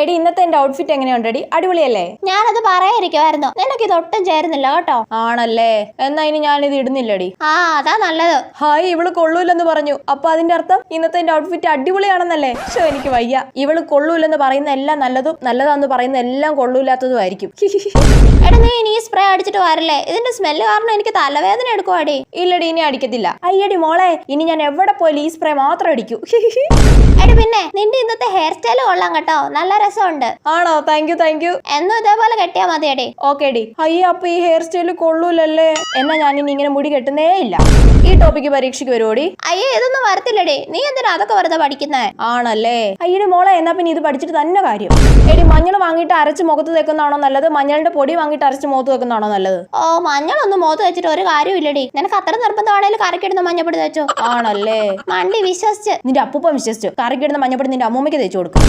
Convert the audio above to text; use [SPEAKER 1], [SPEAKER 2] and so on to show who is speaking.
[SPEAKER 1] എടി ഇന്നത്തെ എന്റെ ഔട്ട്ഫിറ്റ് എങ്ങനെയുണ്ടെടി? അടിപൊളിയല്ലേ?
[SPEAKER 2] ഞാനത് പറയാതിരിക്കുമായിരുന്നു നിനക്ക് ഇത് ഒട്ടും ചേരുന്നില്ല കേട്ടോ.
[SPEAKER 1] ആണല്ലേ? എന്നാ ഇനി ഞാൻ ഞാനിത് ഇടുന്നില്ലടി.
[SPEAKER 2] ആ അതാ നല്ലത്.
[SPEAKER 1] ഹായ് ഇവൾ കൊള്ളൂലെന്ന് പറഞ്ഞു. അപ്പൊ അതിന്റെ അർത്ഥം ഇന്നത്തെ എന്റെ ഔട്ട്ഫിറ്റ് അടിപൊളിയാണെന്നല്ലേ? പക്ഷെ എനിക്ക് വയ്യ. ഇവൾ കൊള്ളൂലെന്ന് പറയുന്ന എല്ലാം നല്ലതും നല്ലതാന്ന് പറയുന്ന എല്ലാം കൊള്ളൂലാത്തതുമായിരിക്കും
[SPEAKER 2] എടാ നീ അടിച്ചിട്ട് വരല്ലേ? ഇതിന്റെ സ്മെല്ല് കാരണം എനിക്ക് തലവേദന എടുക്കുവാടി.
[SPEAKER 1] ഇല്ലടി ഇനി അടിക്കത്തില്ല. അയ്യടി മോളെ ഇനി ഞാൻ എവിടെ പോയാലും ഈ സ്പ്രേ മാത്രം അടിക്കൂ.
[SPEAKER 2] എടി പിന്നെ നിന്റെ ഇന്നത്തെ ഹെയർ സ്റ്റൈൽ കൊള്ളാം കേട്ടോ. നല്ല രസമുണ്ട്.
[SPEAKER 1] ആണോ? താങ്ക് യു താങ്ക് യു
[SPEAKER 2] എന്നും ഇതേപോലെ കെട്ടിയാ മതിയടി
[SPEAKER 1] ഓക്കെ ഡി അയ്യേ അപ്പൊ ഈ ഹെയർ സ്റ്റൈൽ കൊള്ളൂലല്ലേ? എന്നാ ഞാൻ ഇനി ഇങ്ങനെ മുടി കെട്ടുന്നേ ഇല്ല. ഈ ടോപ്പിക്ക് പരീക്ഷയ്ക്ക് വരുമോടി
[SPEAKER 2] അയ്യേ ഇതൊന്നും വരത്തില്ലടി. നീ എന്തിനാ അതൊക്കെ വെറുതെ പഠിക്കുന്നേ?
[SPEAKER 1] ആണല്ലേ? അയ്യടി മോളെ എന്നാ പിന്നെ ഇത് പഠിച്ചിട്ട് തന്നെ കാര്യം. എടി മഞ്ഞൾ വാങ്ങിയിട്ട് അരച്ച് മുഖത്ത് തേക്കുന്നതാണോ നല്ലത്? മഞ്ഞളിന്റെ പൊടി വാങ്ങിയിട്ട് അരച്ച് മുഖത്ത് വെക്കുന്നതാണോ നല്ലത്?
[SPEAKER 2] ഓ മഞ്ഞളൊന്നും മോത്ത് വെച്ചിട്ട് ഒരു കാര്യമില്ലടി നിനക്ക് അത്ര നിർബന്ധമാണെങ്കിലും കറിക്കിടുന്ന മഞ്ഞപ്പൊടി തേച്ചോ?
[SPEAKER 1] ആണല്ലേ?
[SPEAKER 2] മണ്ടി വിശ്വസിച്ച്.
[SPEAKER 1] നിന്റെ അപ്പൂപ്പം വിശ്വസിച്ചു. കറിക്കിടുന്ന മഞ്ഞപ്പൊടി നിന്റെ അമ്മൂമ്മയ്ക്ക് തേച്ചു കൊടുക്കും.